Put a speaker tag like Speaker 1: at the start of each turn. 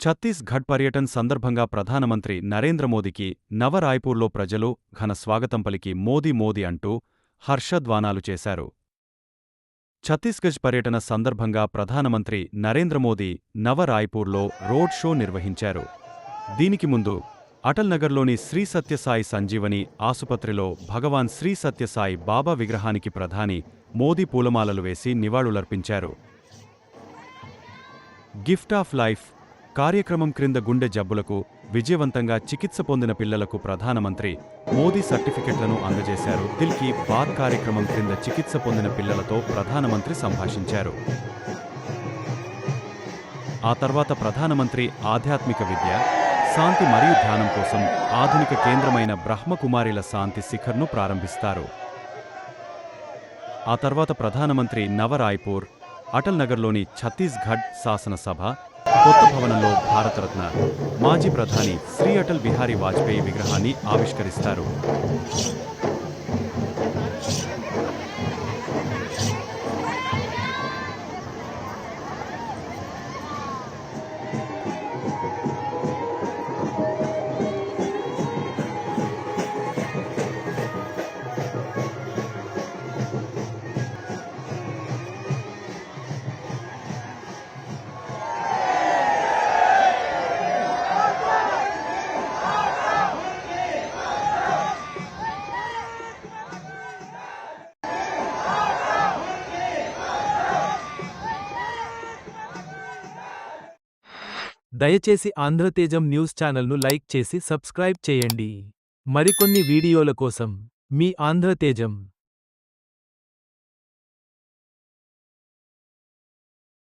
Speaker 1: ఛత్తీస్గఢ్ పర్యటన సందర్భంగా ప్రధానమంత్రి నరేంద్ర మోదీకి నవరాయ్పూర్లో ప్రజలు ఘన స్వాగతం పలికి మోదీ మోదీ అంటూ హర్షధ్వానాలు చేశారు. ఛత్తీస్గఢ్ పర్యటన సందర్భంగా ప్రధానమంత్రి నరేంద్ర మోదీ నవరాయ్పూర్లో రోడ్ షో నిర్వహించారు. దీనికి ముందు అటల్ నగర్లోని శ్రీ సత్యసాయి సంజీవని ఆసుపత్రిలో భగవాన్ శ్రీ సత్యసాయి బాబా విగ్రహానికి ప్రధాని మోదీ పూలమాలలు వేసి నివాళులర్పించారు. గిఫ్ట్ ఆఫ్ లైఫ్ కార్యక్రమం క్రింద గుండె జబ్బులకు విజయవంతంగా చికిత్స పొందిన పిల్లలకు ప్రధానమంత్రి మోదీ సర్టిఫికెట్లను అందజేశారు. దిల్ కీ బాత్ కార్యక్రమం క్రింద చికిత్స పొందిన పిల్లలతో ప్రధానమంత్రి సంభాషించారు. ఆ తర్వాత ప్రధానమంత్రి ఆధ్యాత్మిక విద్య శాంతి మరియు ధ్యానం కోసం ఆధునిక కేంద్రమైన బ్రహ్మకుమారిల శాంతి శిఖర్ను ప్రారంభిస్తారు. ఆ తర్వాత ప్రధానమంత్రి నవరాయ్పూర్ అటల్ నగర్లోని ఛత్తీస్గఢ్ శాసనసభ కొత్త భవనంలో భారతరత్న. మాజీ ప్రధాని శ్రీ అటల్ బిహారీ వాజ్పేయి విగ్రహాన్ని ఆవిష్కరిస్తారు.
Speaker 2: దయచేసి ఆంధ్రతేజం న్యూస్ ఛానల్ను లైక్ చేసి సబ్స్క్రైబ్ చేయండి. మరికొన్ని వీడియోల కోసం మీ ఆంధ్రతేజం.